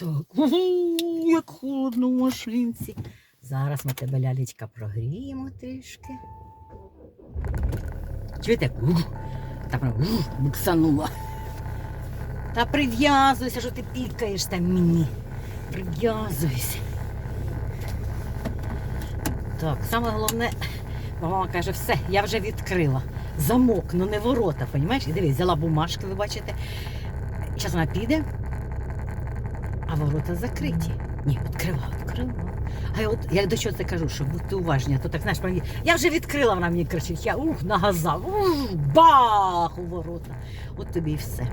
Так, угу, як холодно в машинці. Зараз ми тебе лялечка прогріємо трішки. Чуєте? Так прям буксанула. Та прив'язуйся, що ти пікаєш там мені. Прив'язуйся. Так, саме головне, мама каже, все, я вже відкрила. Замок, ну не ворота, понімаєш? І дивись, взяла бумажки, ви бачите. Зараз вона піде, а ворота закриті. Ні, відкрила, відкрила. А я от я до чого це кажу, щоб бути уважні, а то так знаєш, я вже відкрила, вона мені кричить, я ух, на газах, ух, бах у ворота. От тобі і все.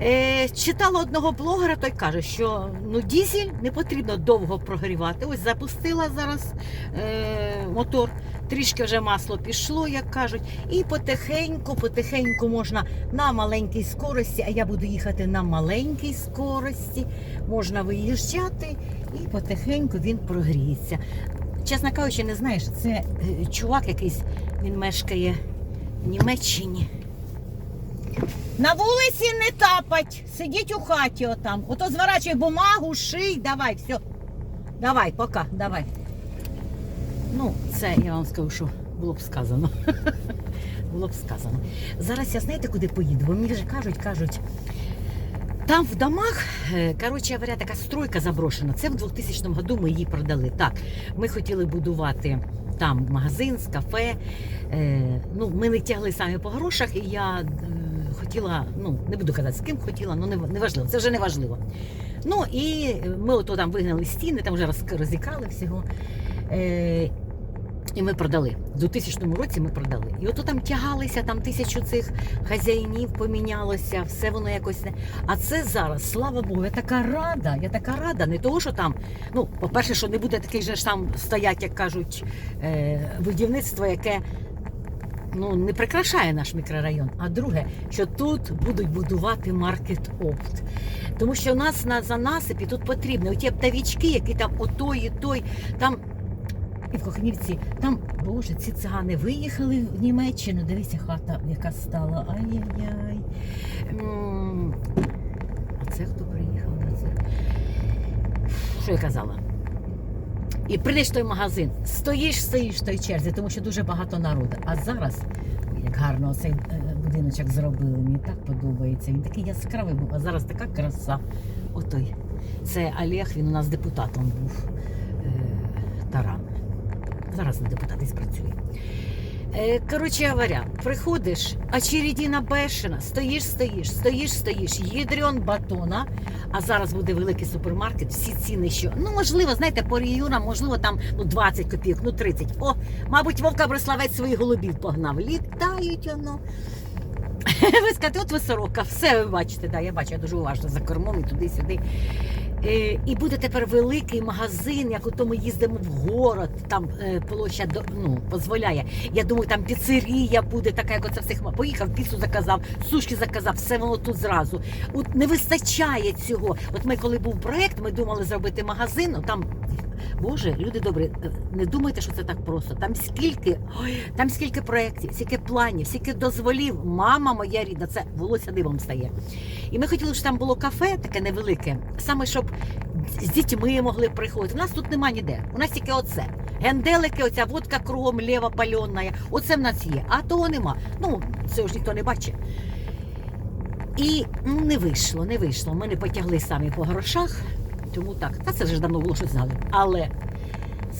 Е, читала одного блогера, той каже, що ну, дізель не потрібно довго прогрівати. Ось запустила зараз е, мотор, трішки вже масло пішло, як кажуть, і потихеньку, потихеньку можна на маленькій скорості, а я буду їхати на маленькій скорості, можна виїжджати і потихеньку він прогріється. Чесно кажучи, не знаєш, це е, чувак якийсь, він мешкає в Німеччині. На вулиці не тапать, сидіть у хаті отам. Ото зворачуй бумагу, ший, давай, все. Давай, пока, давай. Ну, це я вам скажу, що було б сказано. було б сказано. Зараз я знаєте, куди поїду? Бо мені вже кажуть, кажуть. Там в домах, е, коротше говоря, така стройка заброшена. Це в 2000 году ми її продали. Так, ми хотіли будувати там магазин з кафе. Е, ну, ми не тягли самі по грошах, і я е, хотіла, ну не буду казати з ким хотіла, ну не, важливо, це вже не важливо. Ну і ми ото там вигнали стіни, там вже роз, розікали всього. І ми продали. В 2000 році ми продали. І ото там тягалися, там тисячу цих хазяїнів помінялося, все воно якось не. А це зараз, слава Богу, я така рада, я така рада, не того, що там, ну, по-перше, що не буде такий же ж там стоять, як кажуть, е, будівництво, яке ну, не прикрашає наш мікрорайон. А друге, що тут будуть будувати маркет опт. Тому що у нас на за насипі тут потрібно оті оптовічки, які там отой і той, там і в Кохнівці, там, боже, ці цигани виїхали в Німеччину. Дивися, хата, яка стала. Ай-яй-яй. А це хто приїхав на це? Що я казала? І прийдеш в той магазин, стоїш, стоїш в той черзі, тому що дуже багато народу. А зараз, як гарно цей будиночок зробили, мені так подобається. Він такий яскравий був, а зараз така краса. Отой. Це Олег, він у нас депутатом був. Е, Таран. Зараз не депутат і спрацює. Е, Коротше говоря, приходиш, очередіна бешена, стоїш, стоїш, стоїш, стоїш, ядрен батона. А зараз буде великий супермаркет, всі ціни, що ну можливо, знаєте, по регіонам, можливо, там ну 20 копійок, ну 30. О, мабуть, Вовка Бреславець своїх голубів погнав. Літають воно. Ви скажете, от ви сорока, все ви бачите, да, я бачу, я дуже уважно за кормом і туди-сюди. Е, і буде тепер великий магазин, як у ми їздимо в город, там е, площа ну, дозволяє. Я думаю, там піцерія буде така, як оце всіх. Поїхав, піцу заказав, сушки заказав, все воно тут зразу. От не вистачає цього. От ми, коли був проект, ми думали зробити магазин, ну, там. Боже, люди добрі, е, не думайте, що це так просто. Там скільки, ой, там скільки проєктів, скільки планів, скільки дозволів. Мама моя рідна, це волосся дивом стає. І ми хотіли, щоб там було кафе таке невелике, саме щоб з дітьми могли приходити. У нас тут нема ніде. У нас тільки оце. Генделики, оця водка кругом лєва пальона. Оце в нас є, а того нема. Ну, це ж ніхто не бачить. І ну, не вийшло, не вийшло. Ми не потягли самі по грошах, тому так. Та це вже давно було щось знали. Але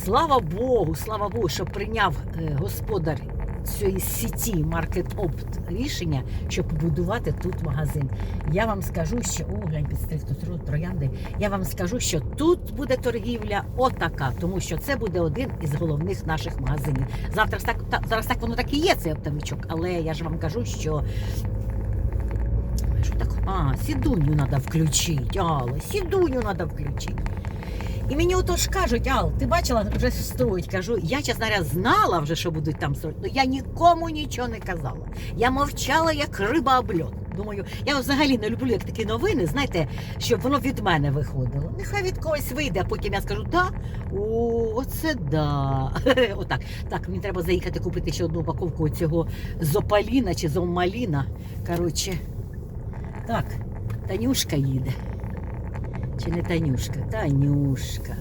слава Богу, слава Богу, що прийняв е, господар цієї сіті Маркет Опт рішення, щоб побудувати тут магазин. Я вам скажу, що о, глянь, підстриг тут троянди. Я вам скажу, що тут буде торгівля отака, тому що це буде один із головних наших магазинів. Завтра так та, зараз так воно так і є, цей оптовичок, але я ж вам кажу, що. Так? А, сідуню треба включити, Алла, сідуню треба включити. І мені отож кажуть, Ал, ти бачила, вже строїть. Кажу, я, чесно говоря, знала вже, що будуть там строїти, але я нікому нічого не казала. Я мовчала, як риба об льод. Думаю, я взагалі не люблю як такі новини, знаєте, щоб воно від мене виходило. Нехай від когось вийде, а потім я скажу, да, о, оце да. Отак. Так, мені треба заїхати купити ще одну упаковку цього зопаліна чи зомаліна. Коротше, так, Танюшка їде. Чи не Танюшка? Танюшка.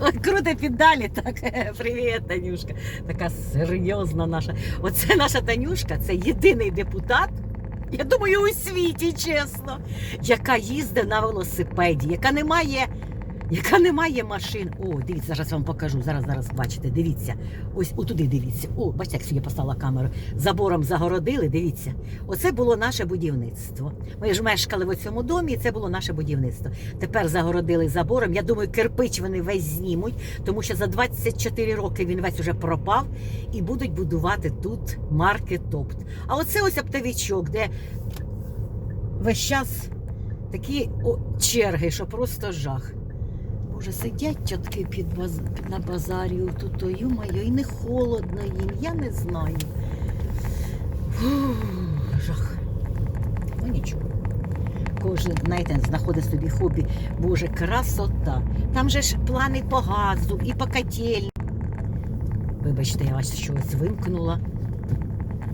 Ой, круто піддалі, так. Привіт, Танюшка. Така серйозна наша. Оце наша Танюшка, це єдиний депутат, я думаю, у світі, чесно, яка їздить на велосипеді, яка не має. Яка не має машин. О, дивіться, зараз вам покажу. Зараз, зараз бачите, дивіться. Ось отуди дивіться. О, бачите, як я поставила камеру. Забором загородили, дивіться. Оце було наше будівництво. Ми ж мешкали в цьому домі, і це було наше будівництво. Тепер загородили забором. Я думаю, кирпич вони весь знімуть, тому що за 24 роки він весь уже пропав і будуть будувати тут маркет Топт. А оце ось оптовичок, де весь час такі черги, що просто жах. Боже, сидять тітки під баз... на базарі тут, то моє, і не холодно їм, я не знаю. Фух, жах. Ну нічого. Кожен, знаєте, знаходить собі хобі. Боже, красота. Там же ж плани по газу і по котельні. Вибачте, я вас щось вимкнула.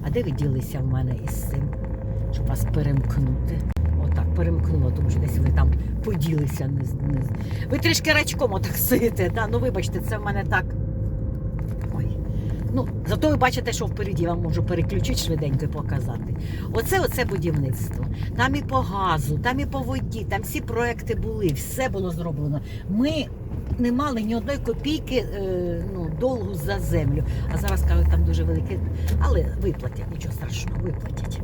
А де ви ділися в мене із цим, щоб вас перемкнути? Отак, перемкнула, тому що десь ви там поділися. Не, не... Ви трішки рачком отак сидите. Да? Ну вибачте, це в мене так. Ой. Ну, зато ви бачите, що впереді вам можу переключити швиденько і показати. Оце оце будівництво. Там і по газу, там і по воді, там всі проекти були, все було зроблено. Ми не мали ні одної копійки е, ну, долгу за землю. А зараз кажуть, там дуже велике. Але виплатять, нічого страшного, виплатять.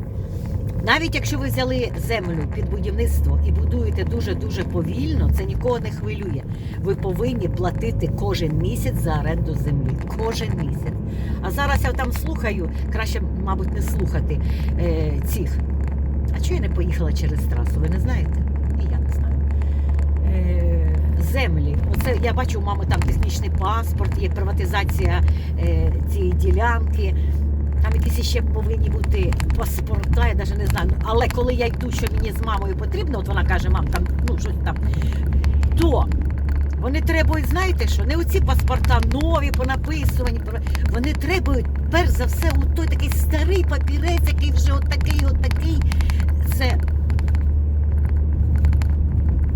Навіть якщо ви взяли землю під будівництво і будуєте дуже-дуже повільно, це нікого не хвилює. Ви повинні платити кожен місяць за оренду землі. Кожен місяць. А зараз я там слухаю, краще, мабуть, не слухати е, цих. А чого я не поїхала через трасу? Ви не знаєте? І я не знаю. Е, землі. Оце я бачу у мами там технічний паспорт, є приватизація е, цієї ділянки. Там якісь ще повинні бути паспорта, я навіть не знаю. Але коли я йду, що мені з мамою потрібно, от вона каже, мам, там ну щось там, то вони требують, знаєте що, не оці паспорта нові, понаписувані, вони требують, перш за все, у той такий старий папірець, який вже отакий, отакий. Це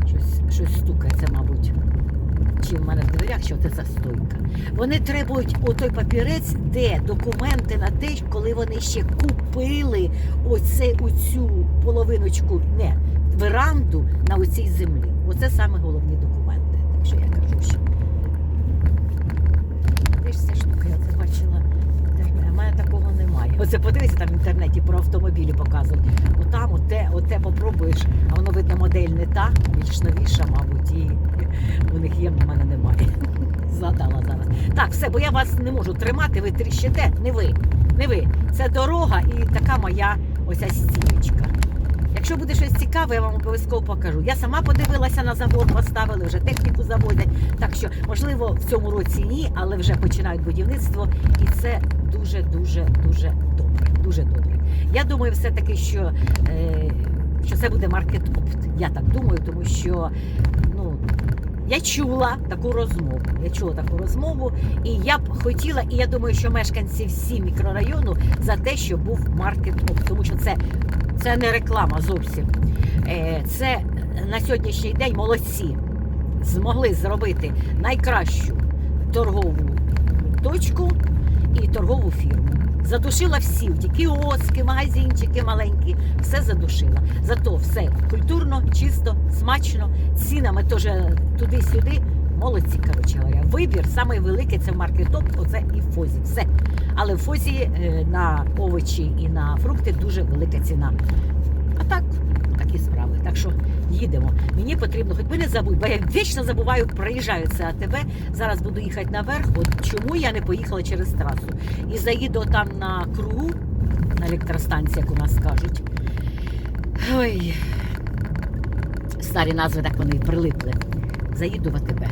щось, щось стукається, мабуть. Чи в мене в дверях, що це за стойка. Вони требують отой папірець, де документи на те, коли вони ще купили оце, оцю половиночку, не, веранду на оцій землі. Оце саме головні документи. Так що я кажу, що. Де ж я це бачила. У мене такого немає. Оце інтернеті про автомобілі показують. Отам, оте, оте попробуєш, а воно видно модель не та, більш новіша, мабуть, і у них є, в мене немає. Згадала зараз. Так, все, бо я вас не можу тримати, ви тріщите, не ви. Не ви. Це дорога і така моя оця стіночка. Якщо буде щось цікаве, я вам обов'язково покажу. Я сама подивилася на забор, поставили, вже техніку заводять. Так що, можливо, в цьому році ні, але вже починають будівництво, і це дуже, дуже, дуже добре. Дуже добре. Я думаю, все-таки, що, е, що це буде маркет опт. Я так думаю, тому що ну, я чула таку розмову. Я чула таку розмову, і я б хотіла, і я думаю, що мешканці всі мікрорайону за те, що був маркет опт, тому що це, це не реклама зовсім. Е, Це на сьогоднішній день молодці змогли зробити найкращу торгову точку і торгову фірму. Задушила всі, ті кіоски, магазинчики маленькі, все задушила. Зато все культурно, чисто, смачно, цінами теж туди-сюди. Молодці, коротше говоря. Вибір самий великий це маркетоп, оце і в Фозі. Все. Але в Фозі е, на овочі і на фрукти дуже велика ціна. А так, такі справи. Так що їдемо. Мені потрібно, хоч би не забудь, бо я вічно забуваю, проїжджаю це АТБ. Зараз буду їхати наверх. От чому я не поїхала через трасу? І заїду там на кругу, на електростанції, як у нас кажуть. Ой, старі назви, так вони прилипли. Заїду в АТБ.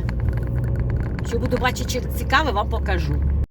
Що буду бачити чи цікаве, вам покажу.